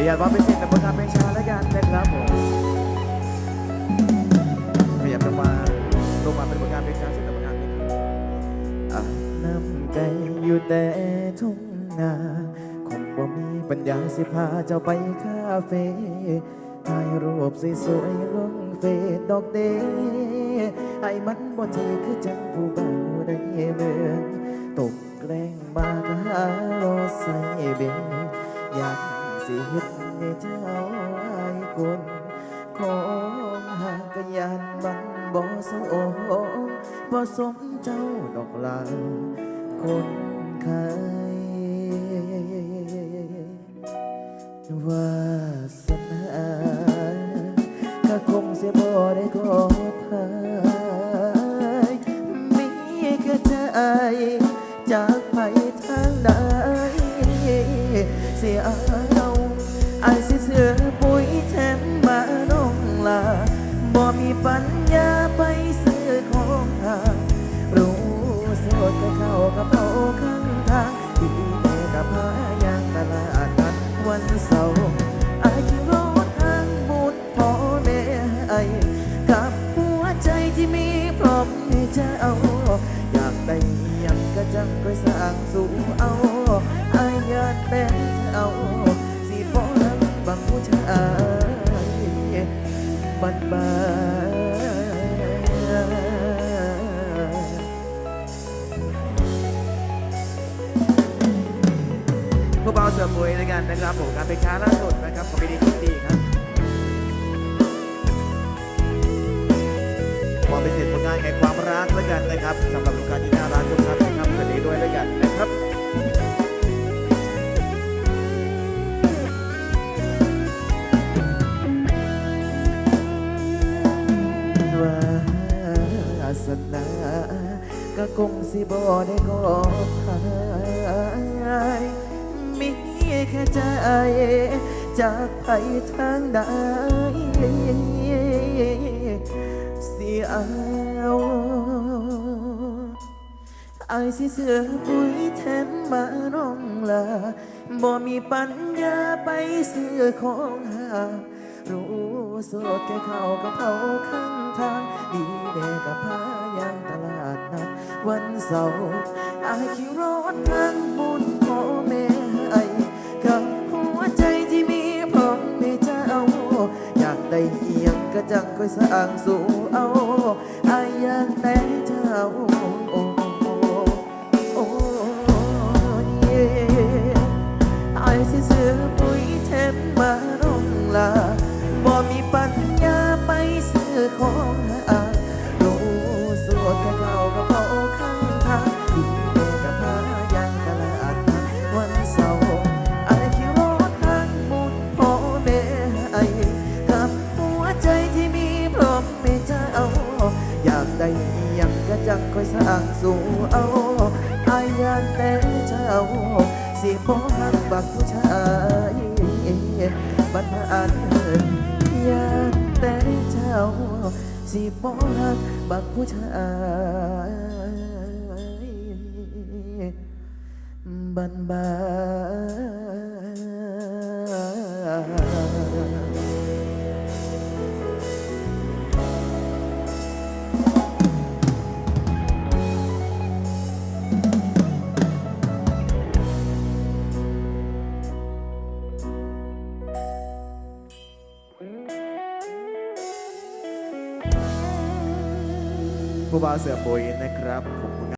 นุญาตว่าไปเป็นสิ่งในผลงเพลงช้าแล้วกันนะครับผมขยับลงมาลงมาเป็นผลงานเพลงช้าสิ่งในผลงานเพลงอาบน้ำใจอยู่แต่ทุ่งนาคงบ่มีปัญญาสิพาเจ้าไปคาเฟ่ถ่ายรูปสวยๆลงเฟซดอกเดให้มันบ่เทคือจังผู้เบาไคนของหากกยานมันบ่สมบ่สมเจ้าดอกลาคนเคยวาสนาก็คงเสียบ่ได้ขอพายมีแค่ใจจากไปทางใดเสียเอาไอ้สิเสือ เจ้าอยากได้หยังก็จังก็สร้างสู่เอาอายากแต่เจ้าสิบ่รักบังผู้ชายบัดบานผู้เบาเสือปุ๋ยด้วยกันนะครับผมการเป็นช้าล่าสุดนะครับของพีดีคิดดีครับมองเป็นเศษผลงานแห่งความรักแล้ว กันนะครับสำหรับลูกค้าที่น่ารักทุกท่านนะครับคืนนี้ด้วยแล้วยกันนะครับวาสนาก็คงสิบ่ได้ขอพายมีแค่ใจจากไปทางใดเสีย อาไอายสิเสือปุ๋ยแทนมาน้องลาบ่มีปัญญาไปซื้อของหา รู้สดแค่เขากับเขาข้างทาง ดีเดกับพายางตลาดนัดวันเสาร์อายขี่รถทางบุญพ่อแม่ไอกับหัวใจที่มีพร้อมให้เจ้าอยากได้เอียงก็จังค่อยสร้างสู่เอาอายอยากแต่เจ้า จที่มีพร้อมไม่เจ้าอยากได้อหยังก็จังค่อยสร้างสู่เอาอายอยากแต่เจ้า สิบ่หักบักผู้ชายบัดอ่านาสิบ่ฮักบักผู้ชายบันบาน ผู้บ่าวเสือปุ๋ยนะครับ